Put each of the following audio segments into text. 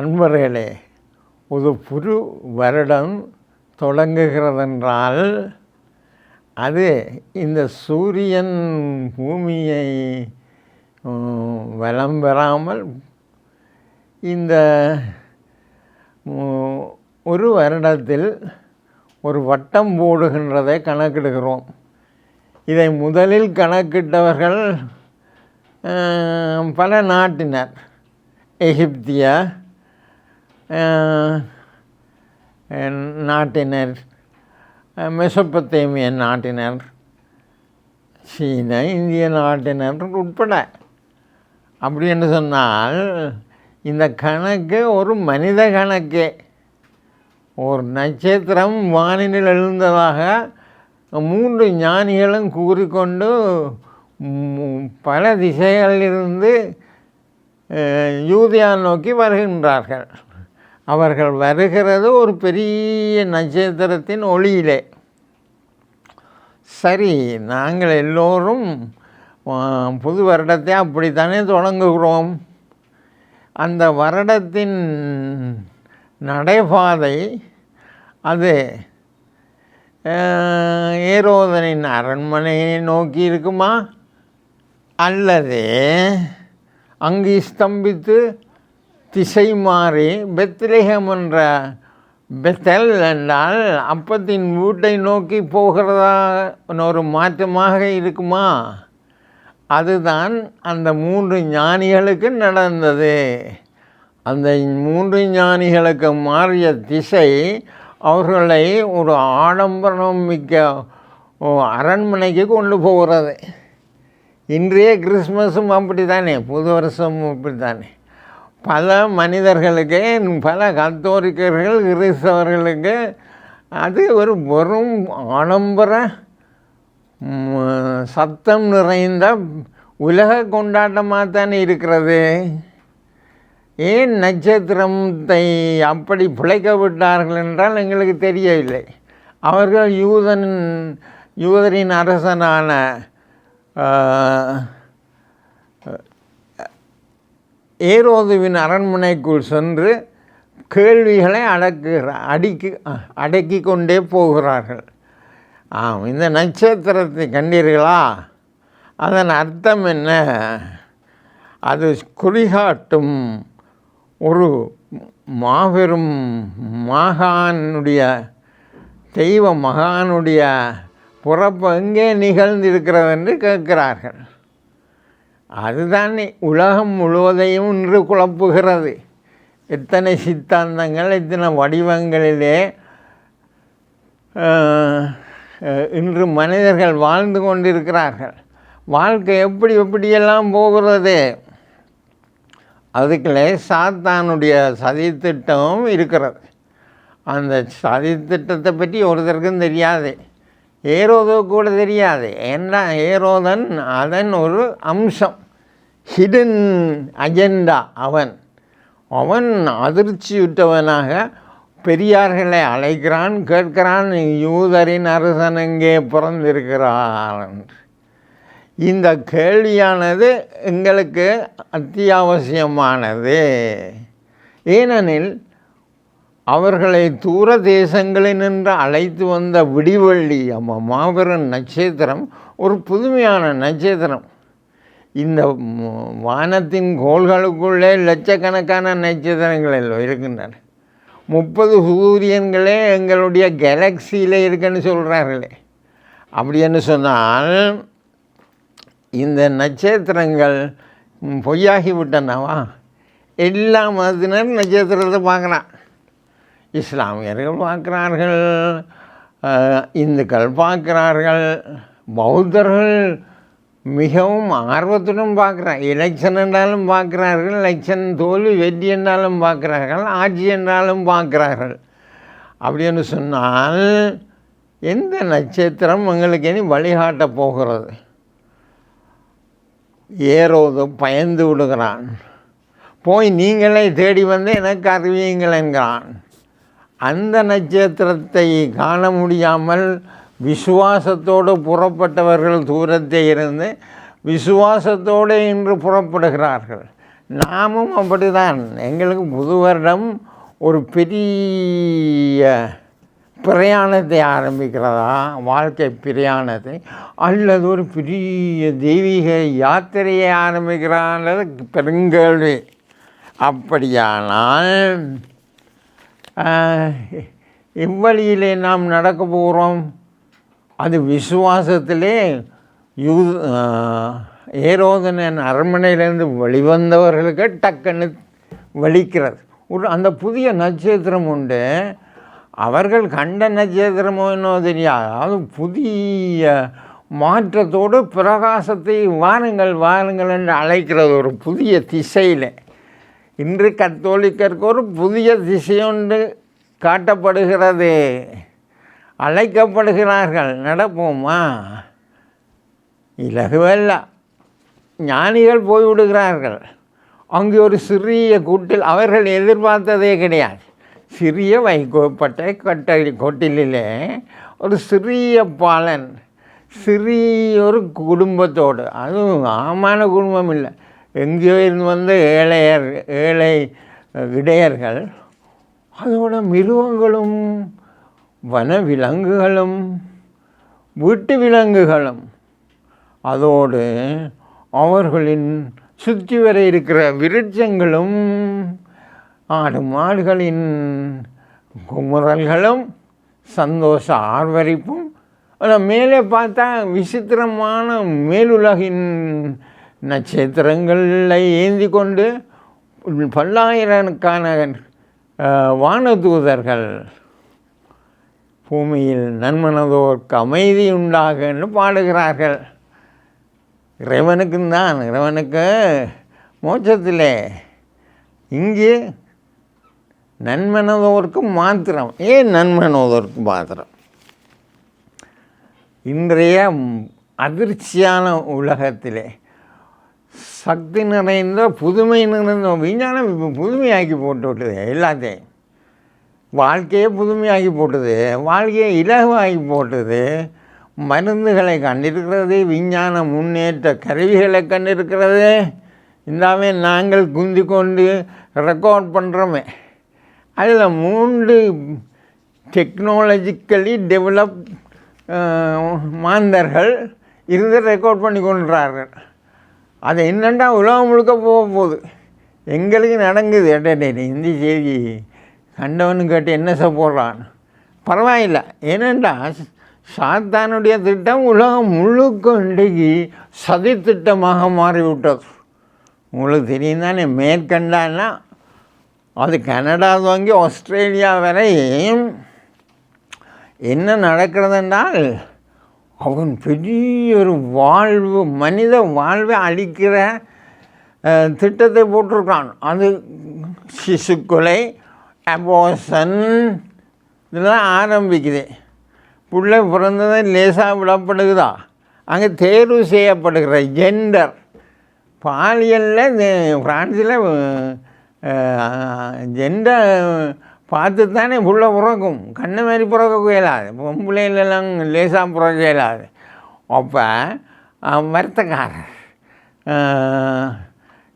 அன்பர்களே ஒரு புது வருடம் தொடங்குகிறதென்றால் அது இந்த சூரியன் பூமியை வலம் பெறாமல் இந்த ஒரு வருடத்தில் ஒரு வட்டம் போடுகின்றதை கணக்கிடுகிறோம். இதை முதலில் கணக்கிட்டவர்கள் பல நாட்டினர். எகிப்தியா நாட்டினர் மெசப்பத்தேமிய நாட்டினர் சீன இந்திய நாட்டினர் உட்பட. அப்படி என்று சொன்னால் இந்த கணக்கு ஒரு மனித கணக்கே. ஒரு நட்சத்திரம் வானிலில் எழுந்ததாக மூன்று ஞானிகளும் கூறிக்கொண்டு பல திசைகளிலிருந்து யூதியா நோக்கி வருகின்றார்கள். அவர்கள் வருகிறது ஒரு பெரிய நட்சத்திரத்தின் ஒளியிலே. சரி நாங்கள் எல்லோரும் புது வருடத்தை அப்படித்தானே தொடங்குகிறோம். அந்த வருடத்தின் நடைபாதை அது ஏரோதனின் அரண்மனையை நோக்கி இருக்குமா? அல்லது அங்கு ஸ்தம்பித்து திசை மாறி பெத்லேகம் என்ற பெத்தல் என்றால் அப்பத்தின் வீட்டை நோக்கி போகிறதா ஒரு மாற்றமாக இருக்குமா? அதுதான் அந்த மூன்று ஞானிகளுக்கு நடந்தது. அந்த மூன்று ஞானிகளுக்கு மாறிய திசை அவர்களை ஒரு ஆடம்பரம் மிக்க அரண்மனைக்கு கொண்டு போகிறது. இன்றைய கிறிஸ்மஸும் அப்படி தானே புது வருஷமும் அப்படி தானே பல மனிதர்களுக்கு பல கத்தோலிக்கர்கள் கிறிஸ்தவர்களுக்கு அது ஒரு வெறும் ஆடம்பர சத்தம் நிறைந்த உலக கொண்டாட்டமாக தானே இருக்கிறது. ஏன் நட்சத்திரத்தை அப்படி பிழைக்க விட்டார்கள் என்றால் எங்களுக்கு தெரியவில்லை. அவர்கள் யூதன் யூதரின் அரசனான ஆ, ஏரோதுவின் அரண்மனைக்குள் சென்று கேள்விகளை அடக்குகிற அடிக்கு அடக்கி கொண்டே போகிறார்கள். ஆம் இந்த நட்சத்திரத்தை கண்டீர்களா? அதன் அர்த்தம் என்ன? அது குறிகாட்டும் ஒரு மாபெரும் மகானுடைய தெய்வ மகானுடைய பிறப்பு எங்கே நிகழ்ந்திருக்கிறது என்று கேட்கிறார்கள். அதுதான் உலகம் முழுவதையும் இன்று குழப்புகிறது. எத்தனை சித்தாந்தங்கள் எத்தனை வடிவங்களிலே இன்று மனிதர்கள் வாழ்ந்து கொண்டிருக்கிறார்கள். வாழ்க்கை எப்படி எப்படியெல்லாம் போகிறது அதுக்குள்ளே சாத்தானுடைய சதித்திட்டமும் இருக்கிறது. அந்த சதித்திட்டத்தை பற்றி ஒருத்தருக்கும் தெரியாது. ஏரோதோ கூட தெரியாது. ஏன்னா ஏரோதன் அதன் ஒரு அம்சம். ஹிடன் அஜெண்டா அவன். அவன் அதிர்ச்சியுற்றவனாக பெரியார்களை அழைக்கிறான் கேட்கிறான் யூதரின் அரசன் எங்கே பிறந்திருக்கிறான் இந்த கேள்வியானது எங்களுக்கு அத்தியாவசியமானது. ஏனெனில் அவர்களை தூர தேசங்களில் நின்று அழைத்து வந்த விடிவெள்ளி அம்மா மாபெரும் நட்சத்திரம் ஒரு புதுமையான நட்சத்திரம். இந்த வானத்தின் கோள்களுக்குள்ளே லட்சக்கணக்கான நட்சத்திரங்கள் இருக்கின்றன. முப்பது சூரியன்களே எங்களுடைய கேலக்சியில் இருக்குன்னு சொல்கிறார்களே அப்படின்னு சொன்னால் இந்த நட்சத்திரங்கள் பொய்யாகிவிட்டனவா? பொய்யாகி விட்டனவா எல்லா மதத்தினர் நட்சத்திரத்தை பார்க்குறான். இஸ்லாமியர்கள் பார்க்குறார்கள் இந்துக்கள் பார்க்குறார்கள் பௌத்தர்கள் மிகவும் ஆர்வத்துடன் பார்க்குறாங்க எலெக்ஷன் என்றாலும் பார்க்குறார்கள் எலெக்ஷன் தோல்வி வெற்றி என்றாலும் பார்க்கிறார்கள் ஆட்சி என்றாலும் பார்க்கிறார்கள். அப்படின்னு சொன்னால் எந்த நட்சத்திரம் எங்களுக்கு இனி வழிகாட்ட போகிறது? ஏறோது பயந்து விடுகிறான். போய் நீங்களே தேடி வந்து எனக்கு அறிவியுங்கள் என்கிறான். அந்த நட்சத்திரத்தை காண முடியாமல் விசுவாசத்தோடு புறப்பட்டவர்கள் தூரத்தை இருந்து விசுவாசத்தோடு இன்று புறப்படுகிறார்கள். நாமும் அப்படிதான் எங்களுக்கு புது வருடம் ஒரு பெரிய பிரயாணத்தை ஆரம்பிக்கிறதா? வாழ்க்கை பிரயாணத்தை அல்லது ஒரு பெரிய தெய்வீக யாத்திரையை ஆரம்பிக்கிறான்றது பெருங்கல்வி அப்படியானால் எவ்வழியிலே இவ்வழியிலே நாம் நடக்க போகிறோம் அது விசுவாசத்திலே யூ ஏரோதனன் அரண்மனையிலேருந்து வெளிவந்தவர்களுக்கு டக்குன்னு வலிக்கிறது. ஒரு அந்த புதிய நட்சத்திரம் உண்டு. அவர்கள் கண்ட நட்சத்திரமோ என்னோ தெரியாது. அதாவது புதிய மாற்றத்தோடு பிரகாசத்தை வாருங்கள் வாருங்கள் என்று அழைக்கிறது ஒரு புதிய திசையில். இன்று கத்தோலிக்கருக்கு ஒரு புதிய திசையொன்று காட்டப்படுகிறது. அழைக்கப்படுகிறார்கள். நடப்போமா? இலகுவல்ல. ஞானிகள் போய்விடுகிறார்கள். அங்கே ஒரு சிறிய கூட்டில் அவர்கள் எதிர்பார்த்ததே கிடையாது. சிறிய வைகோப்பட்ட கட்டடி கொட்டிலே ஒரு சிறிய பாலன் சிறிய ஒரு குடும்பத்தோடு. அதுவும் ஆமான குடும்பம் இல்லை. எங்கேயோ இருந்து வந்த ஏழையர் ஏழை இடையர்கள் அதோட மிருகங்களும் வன விலங்குகளும் வீட்டு விலங்குகளும் அதோடு அவர்களின் சுற்றி வர இருக்கிற விருட்சங்களும் ஆடு மாடுகளின் குமுறல்களும் சந்தோஷ ஆர்வரிப்பும் ஆனால் மேலே பார்த்தா விசித்திரமான மேலுலகின் நட்சத்திரங்களை ஏந்தி கொண்டு பல்லாயிரக்கணக்கான வானதூதர்கள் பூமியில் நன்மனதோர்க்கு அமைதி உண்டாகன்னு பாடுகிறார்கள். இறைவனுக்கும் தான் இறைவனுக்கு மோட்சத்திலே. இங்கே நன்மனதோர்க்கு மாத்திரம் ஏன் நன்மனதோர்க்கு மாத்திரம்? இன்றைய அதிர்ச்சியான உலகத்திலே சக்தி நிறைந்த புதுமை நிறைந்த விஞ்ஞானம் இப்போ புதுமையாக்கி போட்டு விட்டது எல்லாத்தையும். வாழ்க்கையே புதுமையாக்கி போட்டது வாழ்க்கையை இலகுவாகி போட்டது. மருந்துகளை கண்டிருக்கிறது விஞ்ஞான முன்னேற்ற கருவிகளை கண்டிருக்கிறது. இந்தாமே நாங்கள் குந்தி கொண்டு ரெக்கார்ட் பண்ணுறோமே அதில் மூன்று டெக்னாலஜிக்கலி டெவலப் மாந்தர்கள் இருந்து ரெக்கார்ட் பண்ணி கொண்டுறார்கள். அது என்னண்டா உலகம் முழுக்க போக போகுது? எங்களுக்கு நடங்குது எட்டே இந்தி செய்தி. கண்டவனு கேட்டு என்ன சொல்ல பரவாயில்ல. பரவாயில்லை ஏனென்றா சாத்தானுடைய திட்டம் உலகம் முழுக்க இன்றைக்கு சதி திட்டமாக மாறிவிட்டது. உங்களுக்கு தெரியும் தானே மேற்கண்டான்னா அது கனடா துவங்கி ஆஸ்திரேலியா வரையும் என்ன நடக்கிறதுன்றால் அவன் பெரிய ஒரு வாழ்வு மனித வாழ்வை அழிக்கிற திட்டத்தை போட்டிருக்கான். அது சிசுக்கொலை அபோசன் இதெல்லாம் ஆரம்பிக்குது. பிள்ளை பிறந்தது லேசாக விடப்படுகுதா அங்கே தேர்வு செய்யப்படுகிற ஜெண்டர் பாலியலில் ஃப்ரான்ஸில் ஜெண்டர் பார்த்து தானே புள்ள பிறக்கும். கண்ணை மாதிரி பிறக்க இயலாது. பொம்பளையிலலாம் லேசாக பிறக்க இயலாது. அப்போ வருத்தக்காரர் அஹ்,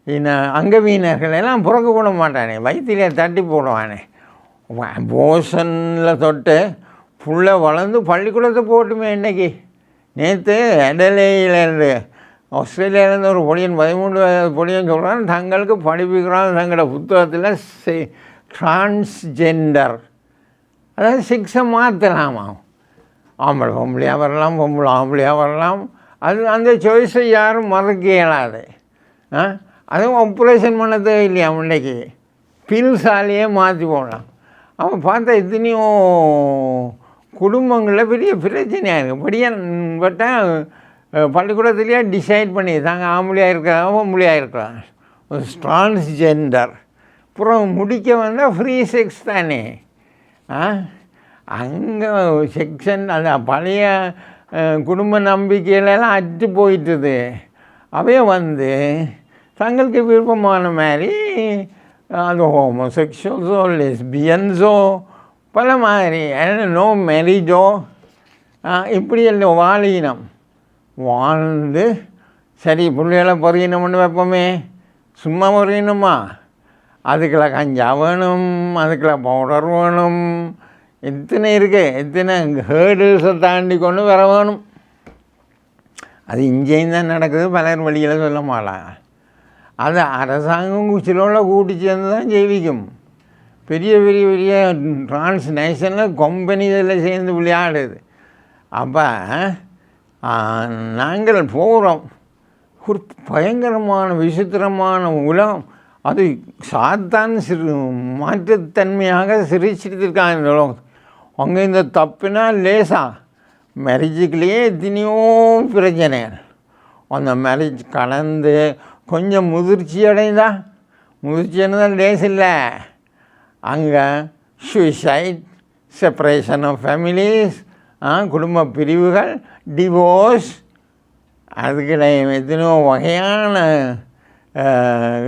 இன்னும் அங்கவீனர்கள் எல்லாம் பிறக்க விட மாட்டானே. வயிற்றிலே தட்டி போடுவானே. போஷனில் தொட்டு புள்ள வளர்ந்து பள்ளிக்கூடத்தை போட்டுமே இன்னைக்கு. நேற்று இருந்து ஆஸ்திரேலியாவிலேருந்து ஒரு பொடியன் பதிமூணு வயது பொடியன் சொல்கிறான் தங்களுக்கு படிப்புக்கிறான் தங்களோட புத்தகத்தில் டிரான்ஸ்ஜெண்டர் அதாவது சிக்ஸை மாற்றலாமா ஆம்பளை பொம்பளையாக வரலாம் பொம்பளை ஆம்பளையாக வரலாம் அது அந்த சாய்ஸை யாரும் மறக்க இயலாது. ஆ? அதுவும் ஆப்ரேஷன் பண்ண தேவையில்லையா முன்னைக்கு? பில்சாலேயே மாற்றி போகலாம் அவன் பார்த்தா எத்தனையோ குடும்பங்களில் பெரிய பிரச்சனையாக இருக்குது படியான் பட்டால் பள்ளிக்கூடத்துலேயே டிசைட் பண்ணி தாங்க ஆம்பளையாக இருக்கிறாங்க பொம்பளையாக இருக்கிறாங்க டிரான்ஸ்ஜெண்டர் அப்புறம் முடிக்க வந்தால் ஃப்ரீ செக்ஸ் தானே? ஆ? அங்கே செக்ஷன் அந்த பழைய குடும்ப நம்பிக்கையிலலாம் அச்சு போயிட்டுது. அவைய வந்து தங்களுக்கு விருப்பமான மாதிரி அந்த ஹோமோசெக்ஷுவல்ஸோ லெஸ்பியன்ஸோ பல மாதிரி நோ மேரேஜோ இப்படி எல்லாம் வாழினம். வாழ்ந்து சரி பிள்ளைகளை பொறியினம்னு வைப்போமே. சும்மா வரையணுமா அதுக்குள்ள கஞ்சா வேணும் அதுக்குள்ள பவுடர் வேணும். எத்தனை இருக்குது எத்தனை ஹேர்டில்ஸை தாண்டி கொண்டு வர வேணும். அது இங்கேயும் தான் நடக்குது பலர் வழியில் சொல்ல மாட்டாங்க அது அரசாங்கம் சிலோட கூட்டி சேர்ந்து தான் ஜெயிக்கும். பெரிய பெரிய பெரிய டிரான்ஸ்நேஷனல் கம்பெனி இதில் சேர்ந்து விளையாடுது. அப்போ நாங்கள் போகிறோம் ஒரு பயங்கரமான விசித்திரமான உலகம். அது சாத்தான் சிறு மாற்றுத்தன்மையாக சிரிச்சிருக்காங்க இந்த அங்கே இந்த தப்புனா லேசா. மேரேஜுக்குள்ளேயே எத்தனையோ பிரச்சனை. அந்த மேரேஜ் கலந்து கொஞ்சம் முதிர்ச்சி அடைந்தா? முதிர்ச்சி அடைந்தால் லேஸ் இல்லை. அங்கே சூசைட் செப்பரேஷன் ஆஃப் ஃபேமிலிஸ் குடும்ப பிரிவுகள் டிவோர்ஸ் அதுக்கிட எத்தனையோ வகையான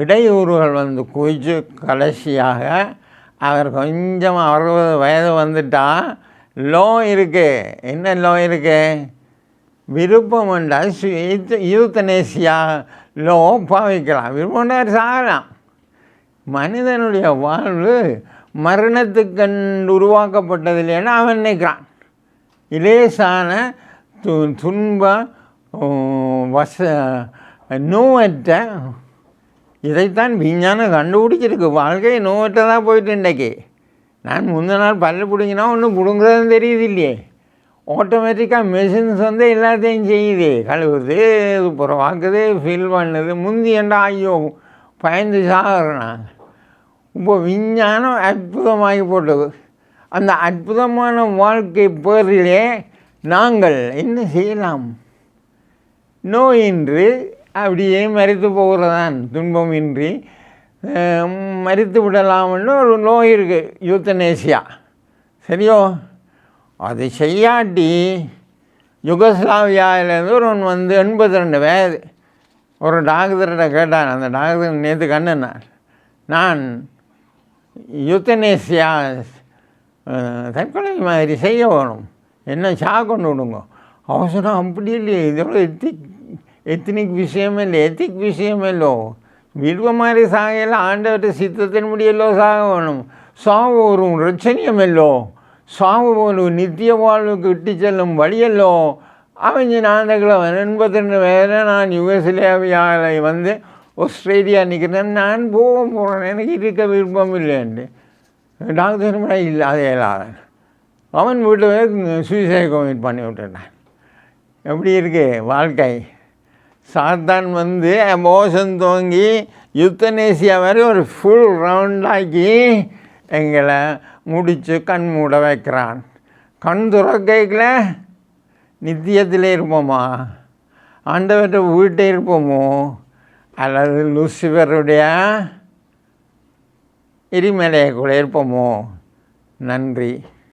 இடையூறுகள் வந்து குவிச்சு கடைசியாக அவர் கொஞ்சம் அறுபது வயது வந்துட்டால் லோ இருக்குது என்ன லோ இருக்குது விருப்பம் என்றால் யூத்தனேசியா லோ பாவிக்கலாம். விருப்பம்னா சாகலாம். மனிதனுடைய வாழ்வு மரணத்துக்கண்டு உருவாக்கப்பட்டது இல்லைன்னா அவன் நினைக்கிறான். இலேசான து துன்ப வச நோவற்ற இதைத்தான் விஞ்ஞானம் கண்டுபிடிச்சிருக்கு. வாழ்க்கையை நோவற்றதாக போயிட்டு இன்றைக்கி. நான் முந்தின நாள் பல்லு பிடிங்கினா ஒன்றும் பிடுங்குறதுன்னு தெரியுது இல்லையே ஆட்டோமேட்டிக்காக மெஷின்ஸ் வந்து எல்லாத்தையும் செய்யுது. கழுவுது புறவாக்குது ஃபில் பண்ணுது. முந்தி ஏண்டா ஐயோ பயந்து சாகிறோம் இப்போ விஞ்ஞானம் அற்புதமாகி போட்டது அந்த அற்புதமான வாழ்க்கை பேரிலே நாங்கள் என்ன செய்யலாம்? நோயின்றி அப்படியே மறித்து போகிறதான் துன்பமின்றி இன்றி மறித்து விடலாம்னு ஒரு நோய் இருக்குது யூத்தனேசியா. சரியோ? அது செய்யாட்டி யுகஸ்லாவியாவிலேருந்து ஒருவன் வந்து எண்பத்தி ரெண்டு வயது. ஒரு டாக்டர்கிட்ட கேட்டான் அந்த டாக்டர் நேற்று கண்ணனார் நான் யுத்தனேசியா தற்கொலை மாதிரி செய்ய வேணும். என்ன சா கொண்டு விடுங்க. அவசரம் அப்படி இல்லையே இதோட எத்திக் எத்தனிக் விஷயம் இல்லை எத்திக் விஷயம் இல்லோ விரும்ப மாதிரி சாகையில் ஆண்டவர்கிட்ட சித்தத்தின் முடியலோ சாக வேணும் சாவு ஒரு ரட்சணியமல்லோ? சாவு ஒரு நித்திய வாழ்வுக்கு இட்டு செல்லும் வழியல்லோ? அவங்க நாந்தகிழவன் எண்பத்தி ரெண்டு வயதில் நான் யுகசிலேவியாவில் வந்து ஆஸ்திரேலியா நிற்கிறேன். நான் போக போகிறேன் எனக்கு இருக்க விருப்பம் இல்லைன்ட்டு டாக்டர் இல்லை அதே இல்லாதன் அவன் வீட்டில் சூசைட் கமிட் பண்ணி விட்டுட்டான் எப்படி இருக்குது வாழ்க்கை? சாத்தான் வந்து மோசம் துவங்கி யுத்தனேசியா வரை ஒரு ஃபுல் ரவுண்டாக்கி எங்களை முடித்து கண் மூட வைக்கிறான். கண் துறக்கையில் நித்தியத்தில் இருப்போமா? ஆண்டவர்கிட்ட வீட்டே இருப்போமோ? அல்லது லூசிபருடைய எரிமலையை கூட இருப்போமோ? நன்றி.